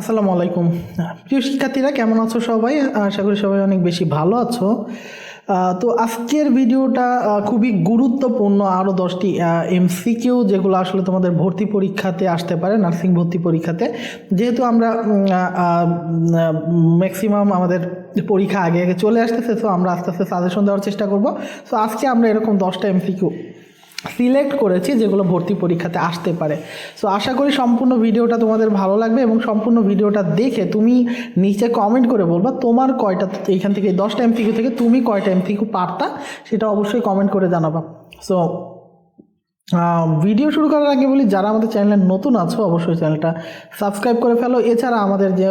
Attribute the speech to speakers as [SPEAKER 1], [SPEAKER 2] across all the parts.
[SPEAKER 1] আসসালামু আলাইকুম। প্রিয় শিক্ষার্থীরা, কেমন আছো সবাই? আশা করি সবাই অনেক বেশি ভালো আছো। তো আজকের ভিডিওটা খুবই গুরুত্বপূর্ণ আরও দশটি এমসিকিউ যেগুলো আসলে তোমাদের ভর্তি পরীক্ষাতে আসতে পারে, নার্সিং ভর্তি পরীক্ষাতে। যেহেতু আমরা ম্যাক্সিমাম আমাদের পরীক্ষা আগে আগে চলে আসতেছে, তো আমরা আস্তে আস্তে সাজেশন দেওয়ার চেষ্টা করব। তো আজকে আমরা এরকম দশটা এমসিকিউ সিলেক্ট করেছি যেগুলো ভর্তি পরীক্ষাতে আসতে পারে। সো আশা করি সম্পূর্ণ ভিডিওটা তোমাদের ভালো লাগবে এবং সম্পূর্ণ ভিডিওটা দেখে তুমি নিচে কমেন্ট করে বলবা, তোমার কয়টা এখান থেকে দশটা এমসিকিউ থেকে তুমি কয়টা এমসিকিউ পারতা? সেটা অবশ্যই কমেন্ট করে জানাবা। সো ভিডিও শুরু করার আগে বলি, যারা আমাদের চ্যানেলে নতুন আছো, অবশ্যই চ্যানেলটা সাবস্ক্রাইব করে ফেলো। এছাড়া আমাদের যে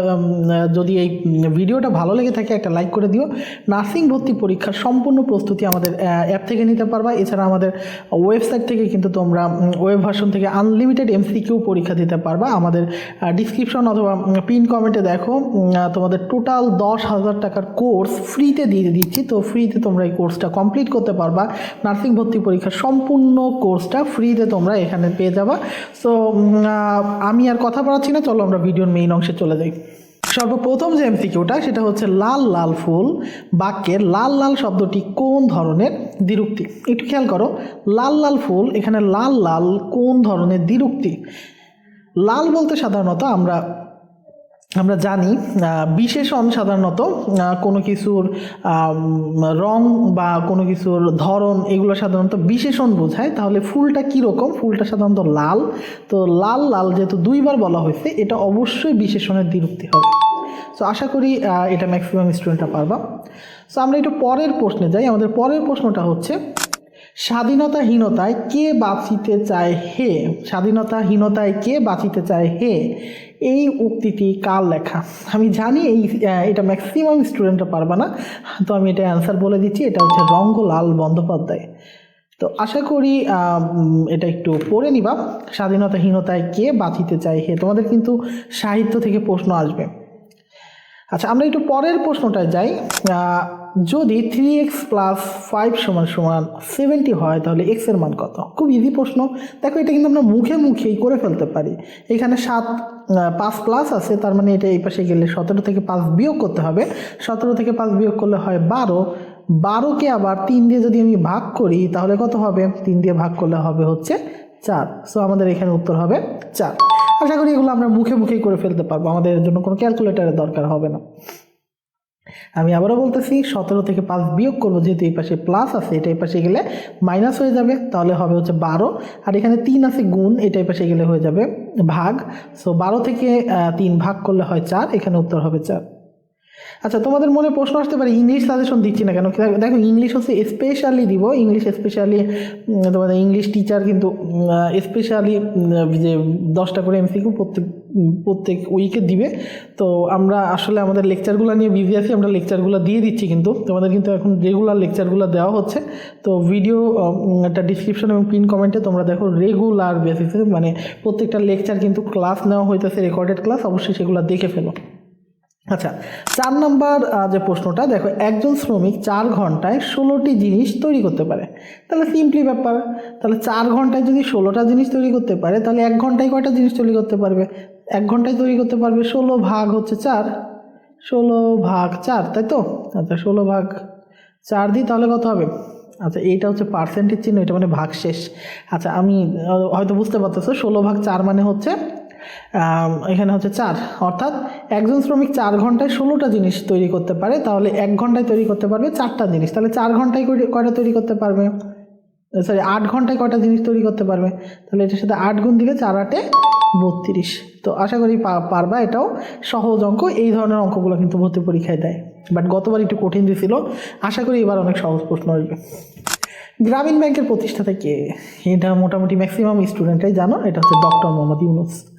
[SPEAKER 1] যদি এই ভিডিওটা ভালো লেগে থাকে, একটা লাইক করে দিও। নার্সিং ভর্তি পরীক্ষার সম্পূর্ণ প্রস্তুতি আমাদের অ্যাপ থেকে নিতে পারবা। এছাড়া আমাদের ওয়েবসাইট থেকে কিন্তু তোমরা ওয়েব ভার্সন থেকে আনলিমিটেড এমসিকিউ পরীক্ষা দিতে পারবা। আমাদের ডিসক্রিপশন অথবা পিন কমেন্টে দেখো তোমাদের টোটাল দশ হাজার টাকার কোর্স ফ্রিতে দিয়ে দিচ্ছি। তো ফ্রিতে তোমরা এই কোর্সটা কমপ্লিট করতে পারবা। নার্সিং ভর্তি পরীক্ষার সম্পূর্ণ কোর্সটা ফ্রিতে তোমরা এখানে পেয়ে যাবা। সো আমি আর কথা বলাচ্ছি না, চলো আমরা ভিডিওর মেইন অংশে চলে যাই। সর্বপ্রথম যে এমসিকিউটা সেটা হচ্ছে লাল লাল ফুল বাক্যের, লাল লাল শব্দটি কোন ধরনের দ্বিরুক্তি? একটু খেয়াল করো, লাল লাল ফুল, এখানে লাল লাল কোন ধরনের দ্বিরুক্তি? লাল বলতে সাধারণত আমরা আমরা জানি বিশেষণ সাধারণত কোনো কিছুর রং বা কোনো কিছুর ধরন এগুলো সাধারণত বিশেষণ বোঝায়। তাহলে ফুলটা কীরকম? ফুলটা সাধারণত লাল। তো লাল লাল যেহেতু দুইবার বলা হয়েছে, এটা অবশ্যই বিশেষণের দ্বিরুক্তি হবে। সো আশা করি এটা ম্যাক্সিমাম স্টুডেন্টরা পারবা। সো আমরা একটু পরের প্রশ্নে যাই। আমাদের পরের প্রশ্নটা হচ্ছে, স্বাধীনতাহীনতায় কে বাঁচিতে চায় হে? স্বাধীনতাহীনতায় কে বাঁচিতে চায় হে? এই উক্তিটি কার লেখা? আমি জানি এই এটা ম্যাক্সিমাম স্টুডেন্টরা পারবে না, তো আমি এটা অ্যান্সার বলে দিচ্ছি, এটা হচ্ছে রঙ্গলাল বন্দ্যোপাধ্যায়। তো আশা করি এটা একটু পড়ে নিবা। স্বাধীনতাহীনতায় কে বাঁচিতে চায় হে তোমাদের কিন্তু সাহিত্য থেকে প্রশ্ন আসবে। আচ্ছা আমরা একটু পরের প্রশ্নটায় যাই। যদি থ্রি এক্স প্লাস ফাইভ সমান সমান সেভেন্টি হয়, তাহলে এক্সের মান কত? খুব ইজি প্রশ্ন। দেখো, এটা কিন্তু আমরা মুখে মুখেই করে ফেলতে পারি। এখানে সাত পাঁচ প্লাস আছে, তার মানে এটা এই পাশে গেলে সতেরো থেকে পাঁচ বিয়োগ করতে হবে। সতেরো থেকে পাঁচ বিয়োগ করলে হয় বারো। বারোকে আবার তিন দিয়ে যদি আমি ভাগ করি, তাহলে কত হবে? তিন দিয়ে ভাগ করলে হবে হচ্ছে চার। সো আমাদের এখানে উত্তর হবে চার। আশা করি এগুলো আমরা মুখে মুখেই করে ফেলতে পারব। আমাদের জন্য কোনো ক্যালকুলেটারের দরকার হবে না। আমি আবারও বলতেছি, সতেরো থেকে পাঁচ বিয়োগ করব, যেহেতু এই পাশে প্লাস আছে, এটা এই পাশে গেলে মাইনাস হয়ে যাবে, তাহলে হবে হচ্ছে বারো। আর এখানে তিন আছে গুণ, এটা এই পাশে গেলে হয়ে যাবে ভাগ। সো বারো থেকে তিন ভাগ করলে হয় চার, এখানে উত্তর হবে চার। আচ্ছা তোমাদের মনে প্রশ্ন আসতে পারে ইংলিশ সাজেশন দিচ্ছি না কেন? দেখো ইংলিশ হচ্ছে স্পেশালি দিব ইংলিশ স্পেশালি তোমাদের ইংলিশ টিচার কিন্তু স্পেশালি যে দশটা করে এমসিকিউ প্রত্যেক প্রত্যেক উইকে দিবে। তো আমরা আসলে আমাদের লেকচারগুলো নিয়ে বিজি আছি, আমরা লেকচারগুলো দিয়ে দিচ্ছি কিন্তু। তোমাদের কিন্তু এখন রেগুলার লেকচারগুলো দেওয়া হচ্ছে। তো ভিডিও একটা ডিসক্রিপশন এবং পিন কমেন্টে তোমরা দেখো রেগুলার বেসিসে মানে প্রত্যেকটা লেকচার কিন্তু ক্লাস নেওয়া হইতেছে রেকর্ডেড ক্লাস অবশ্যই সেগুলো দেখে ফেলো। আচ্ছা চার নম্বর যে প্রশ্নটা, দেখো, একজন শ্রমিক চার ঘন্টায় ষোলোটি জিনিস তৈরি করতে পারে। তাহলে সিম্পলি ব্যাপার, তাহলে চার ঘন্টায় যদি ষোলোটা জিনিস তৈরি করতে পারে, তাহলে এক ঘন্টায় কয়টা জিনিস তৈরি করতে পারবে? এক ঘন্টায় তৈরি করতে পারবে ষোলো ভাগ হচ্ছে চার, ষোলো ভাগ চার, তাই তো? আচ্ছা ষোলো ভাগ চার দিই, তাহলে কত হবে? আচ্ছা এইটা হচ্ছে পার্সেন্টেজ চিহ্ন, এটা মানে ভাগ শেষ আচ্ছা আমি হয়তো বুঝতে পারতেছো, ষোলো ভাগ চার মানে হচ্ছে এখানে হচ্ছে চার। অর্থাৎ একজন শ্রমিক চার ঘন্টায় ষোলোটা জিনিস তৈরি করতে পারে, তাহলে এক ঘন্টায় তৈরি করতে পারবে চারটা জিনিস। তাহলে চার ঘন্টায় কয়টা- তৈরি করতে পারবে? সরি আট ঘন্টায় কয়টা জিনিস তৈরি করতে পারবে? তাহলে এটার সাথে আট গুণ দিলে চার আটে বত্রিশ। তো আশা করি পারবা, এটাও সহজ অঙ্ক, এই ধরনের অঙ্কগুলো কিন্তু ভর্তি পরীক্ষায় দেয়। বাট গতবার একটু কঠিন দিয়েছিল আশা করি এবার অনেক সহজ প্রশ্ন আসবে। গ্রামীণ ব্যাংকের প্রতিষ্ঠাতা কে? এটা মোটামুটি ম্যাক্সিমাম স্টুডেন্টরাই জানো, এটা হচ্ছে ডক্টর মোহাম্মদ ইউনুস।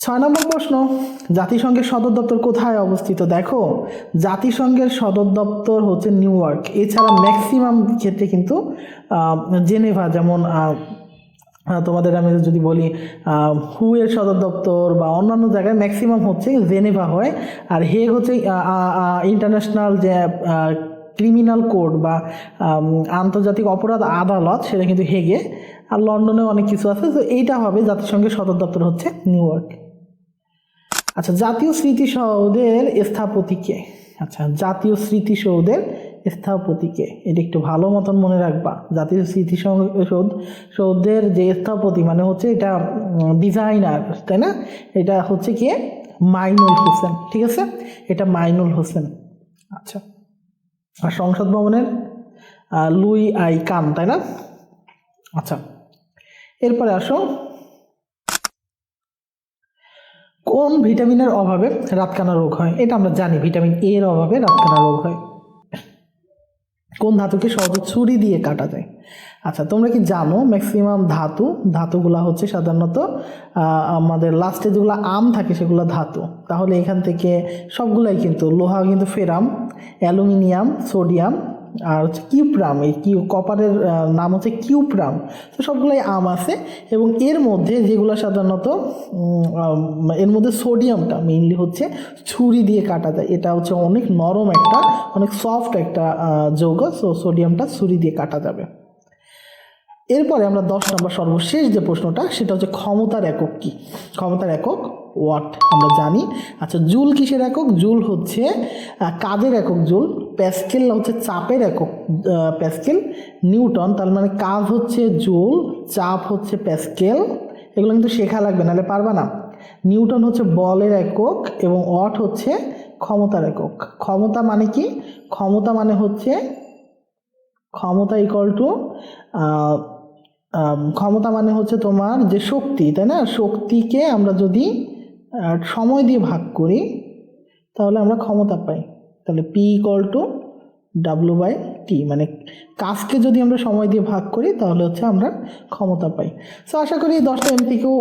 [SPEAKER 1] ছয় নম্বর প্রশ্ন, জাতিসংঘের সদর দপ্তর কোথায় অবস্থিত? দেখো, জাতিসংঘের সদর দপ্তর হচ্ছে নিউ ইয়র্ক। এছাড়া ম্যাক্সিমাম ক্ষেত্রে কিন্তু জেনেভা যেমন তোমাদের আমি যদি বলি হুয়ের সদর দপ্তর বা অন্যান্য জায়গায় ম্যাক্সিমাম হচ্ছে জেনেভা হয়। আর হেগ হচ্ছে ইন্টারন্যাশনাল যে ক্রিমিনাল কোর্ট বা আন্তর্জাতিক অপরাধ আদালত, সেটা কিন্তু হেগে। আর লন্ডনে অনেক কিছু আছে। তো এইটা হবে জাতিসংঘের সদর দপ্তর হচ্ছে নিউ ইয়র্ক। আচ্ছা জাতীয় স্মৃতিসৌধের স্থপতিকে আচ্ছা জাতীয় স্মৃতিসৌধের স্থপতিকে, এটা একটু ভালো মতন মনে রাখবা। জাতীয় স্মৃতিসৌধ, সৌধের যে স্থপতি মানে হচ্ছে এটা ডিজাইনার তাই না? এটা হচ্ছে কি? মাইনুল হোসেন, ঠিক আছে? এটা মাইনুল হোসেন আচ্ছা। আর সংসদ ভবনের লুই আই কান, তাই না? আচ্ছা এরপরে আসো। কোন ভিটামিনের অভাবে রাতকানা রোগ হয়। এটা আমরা জানি, ভিটামিন এ এর অভাবে রাতকানা রোগ হয়। কোন ধাতুকে সহজে ছুরি দিয়ে কাটা যায়? আচ্ছা তোমরা কি জানো ম্যাক্সিমাম ধাতু, ধাতুগুলা হচ্ছে সাধারণত আমাদের লাস্টে যেগুলো আম থাকে সেগুলো ধাতু। তাহলে এখান থেকে সবগুলাই কিন্তু, লোহা কিন্তু ফেরাম, অ্যালুমিনিয়াম, সোডিয়াম আর হচ্ছে কিউপ্রাম, এই কিউ, কপারের নাম হচ্ছে কিউপ্রাম। তো সবগুলাই আম আছে এবং এর মধ্যে যেগুলো সাধারণত এর মধ্যে সোডিয়ামটা মেইনলি হচ্ছে ছুরি দিয়ে কাটা যায়। এটা হচ্ছে অনেক নরম একটা, অনেক সফট একটা যৌগ সো সোডিয়ামটা ছুরি দিয়ে কাটা যাবে। এরপরে আমরা দশ নম্বর সর্বশেষ যে প্রশ্নটা, সেটা হচ্ছে ক্ষমতার একক কি? ক্ষমতার একক ওয়াট আমরা জানি। আচ্ছা জুল কিসের একক? জুল হচ্ছে কাজের একক জুল। প্যাসকেল হচ্ছে চাপের একক প্যাসকেল। নিউটন, তার মানে কাজ হচ্ছে জুল, চাপ হচ্ছে প্যাসকেল। এগুলো কিন্তু শেখা লাগবে, নাহলে পারবা না। নিউটন হচ্ছে বলের একক এবং ওয়াট হচ্ছে ক্ষমতার একক। ক্ষমতা মানে কি? ক্ষমতা মানে হচ্ছে, ক্ষমতা ইকুয়াল টু ক্ষমতা মানে হচ্ছে তোমার যে শক্তি, তাই না? শক্তিকে আমরা যদি সময় দিয়ে ভাগ করি, তাহলে আমরা ক্ষমতা পাই। তাহলে P equal to W by T মানে কাজকে যদি আমরা সময় দিয়ে ভাগ করি, তাহলে হচ্ছে আমরা ক্ষমতা পাই। সো আশা করি দশটা এমপিকেও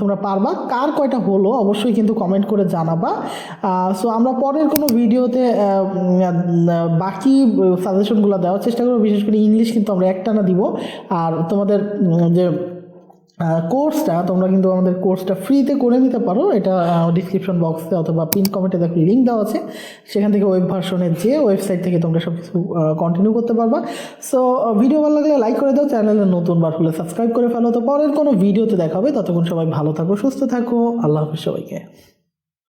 [SPEAKER 1] তোমরা পারবা। কার কয়টা হলো, অবশ্যই কিন্তু কমেন্ট করে জানাবা। সো আমরা পরের কোনো ভিডিওতে বাকি সাজেশনগুলো দেওয়ার চেষ্টা করব। বিশেষ করে ইংলিশ কিন্তু আমরা একটানা দিব। আর তোমাদের যে কোর্সটা তোমরা কিন্তু আমাদের কোর্সটা ফ্রিতে করে নিতে পারো। এটা ডিসক্রিপশন বক্সে অথবা পিন কমেন্টে দেখো লিঙ্ক দেওয়া আছে। সেখান থেকে ওয়েব ভার্সনের যে ওয়েবসাইট থেকে তোমরা সব কিছু কন্টিনিউ করতে পারবা। সো ভিডিও ভালো লাগলে লাইক করে দাও চ্যানেলে নতুন বার হলে সাবস্ক্রাইব করে ফেলো। তো পরের কোনো ভিডিওতে দেখা হবে। ততক্ষণ সবাই ভালো থাকো, সুস্থ থাকো। আল্লাহ হাফিজ সবাইকে।